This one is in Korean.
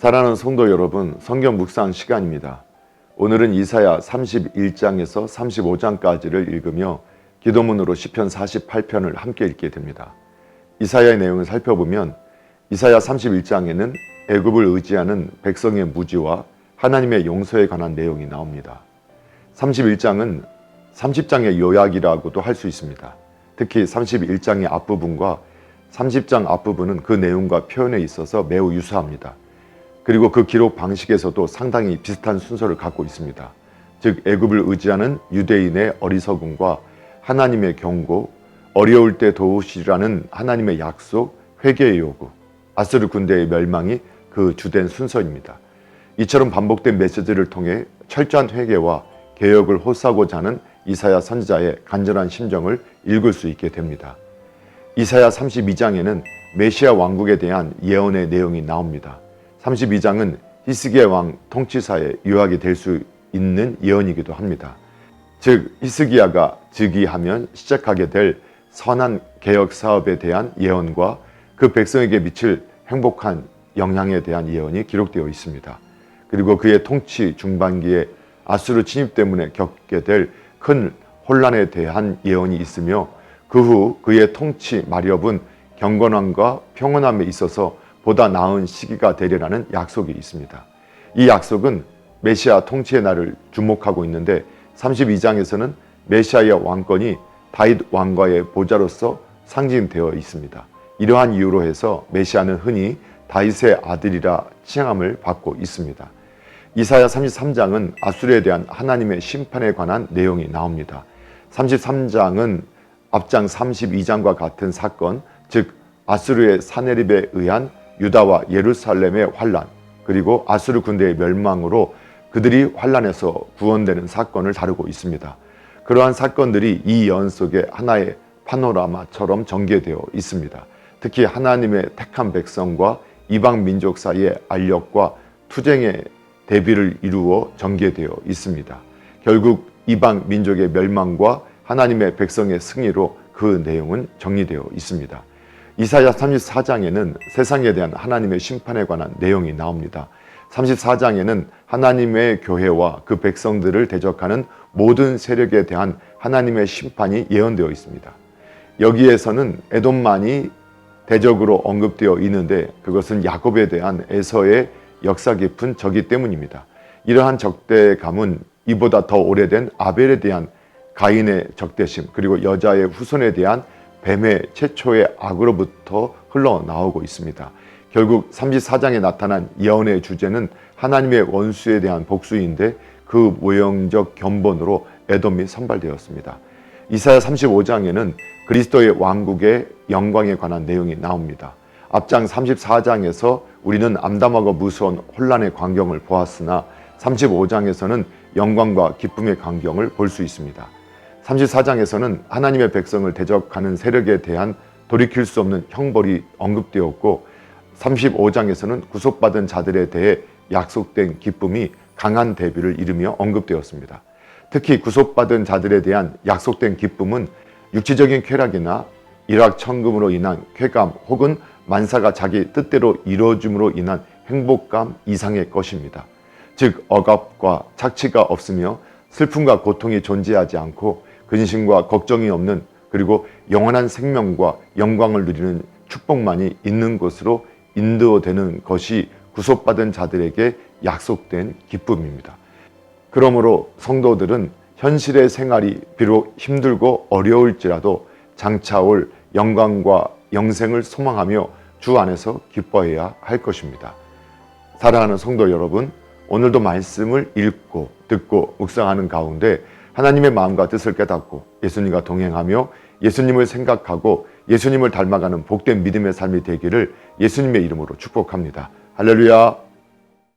사랑하는 성도 여러분, 성경 묵상 시간입니다. 오늘은 이사야 31장에서 35장까지를 읽으며 기도문으로 시편 48편을 함께 읽게 됩니다. 이사야의 내용을 살펴보면 이사야 31장에는 애굽을 의지하는 백성의 무지와 하나님의 용서에 관한 내용이 나옵니다. 31장은 30장의 요약이라고도 할 수 있습니다. 특히 31장의 앞부분과 30장 앞부분은 그 내용과 표현에 있어서 매우 유사합니다. 그리고 그 기록 방식에서도 상당히 비슷한 순서를 갖고 있습니다. 즉 애굽을 의지하는 유대인의 어리석음과 하나님의 경고, 어려울 때 도우시라는 하나님의 약속, 회개의 요구, 아스르 군대의 멸망이 그 주된 순서입니다. 이처럼 반복된 메시지를 통해 철저한 회개와 개혁을 호소하고자 하는 이사야 선지자의 간절한 심정을 읽을 수 있게 됩니다. 이사야 32장에는 메시아 왕국에 대한 예언의 내용이 나옵니다. 32장은 히스기야 왕 통치사의 유학이 될 수 있는 예언이기도 합니다. 즉 히스기야가 즉위하면 시작하게 될 선한 개혁 사업에 대한 예언과 그 백성에게 미칠 행복한 영향에 대한 예언이 기록되어 있습니다. 그리고 그의 통치 중반기에 아수르 침입 때문에 겪게 될 큰 혼란에 대한 예언이 있으며 그 후 그의 통치 마렵은 경건함과 평온함에 있어서 보다 나은 시기가 되리라는 약속이 있습니다. 이 약속은 메시아 통치의 날을 주목하고 있는데 32장에서는 메시아의 왕권이 다윗 왕과의 보좌로서 상징되어 있습니다. 이러한 이유로 해서 메시아는 흔히 다윗의 아들이라 칭함을 받고 있습니다. 이사야 33장은 아수르에 대한 하나님의 심판에 관한 내용이 나옵니다. 33장은 앞장 32장과 같은 사건, 즉 아수르의 사네립에 의한 유다와 예루살렘의 환란, 그리고 아수르 군대의 멸망으로 그들이 환란에서 구원되는 사건을 다루고 있습니다. 그러한 사건들이 이 연속의 하나의 파노라마처럼 전개되어 있습니다. 특히 하나님의 택한 백성과 이방 민족 사이의 알력과 투쟁의 대비를 이루어 전개되어 있습니다. 결국 이방 민족의 멸망과 하나님의 백성의 승리로 그 내용은 정리되어 있습니다. 이사야 34장에는 세상에 대한 하나님의 심판에 관한 내용이 나옵니다. 34장에는 하나님의 교회와 그 백성들을 대적하는 모든 세력에 대한 하나님의 심판이 예언되어 있습니다. 여기에서는 에돔만이 대적으로 언급되어 있는데 그것은 야곱에 대한 에서의 역사 깊은 적이 때문입니다. 이러한 적대감은 이보다 더 오래된 아벨에 대한 가인의 적대심 그리고 여자의 후손에 대한 뱀의 최초의 악으로부터 흘러나오고 있습니다. 결국 34장에 나타난 예언의 주제는 하나님의 원수에 대한 복수인데 그 모형적 견본으로 에돔이 선발되었습니다. 이사야 35장에는 그리스도의 왕국의 영광에 관한 내용이 나옵니다. 앞장 34장에서 우리는 암담하고 무서운 혼란의 광경을 보았으나 35장에서는 영광과 기쁨의 광경을 볼 수 있습니다. 34장에서는 하나님의 백성을 대적하는 세력에 대한 돌이킬 수 없는 형벌이 언급되었고 35장에서는 구속받은 자들에 대해 약속된 기쁨이 강한 대비를 이루며 언급되었습니다. 특히 구속받은 자들에 대한 약속된 기쁨은 육체적인 쾌락이나 일확천금으로 인한 쾌감 혹은 만사가 자기 뜻대로 이루어짐으로 인한 행복감 이상의 것입니다. 즉 억압과 착취가 없으며 슬픔과 고통이 존재하지 않고 근심과 걱정이 없는 그리고 영원한 생명과 영광을 누리는 축복만이 있는 곳으로 인도되는 것이 구속받은 자들에게 약속된 기쁨입니다. 그러므로 성도들은 현실의 생활이 비록 힘들고 어려울지라도 장차올 영광과 영생을 소망하며 주 안에서 기뻐해야 할 것입니다. 사랑하는 성도 여러분, 오늘도 말씀을 읽고 듣고 묵상하는 가운데 하나님의 마음과 뜻을 깨닫고 예수님과 동행하며 예수님을 생각하고 예수님을 닮아가는 복된 믿음의 삶이 되기를 예수님의 이름으로 축복합니다. 할렐루야.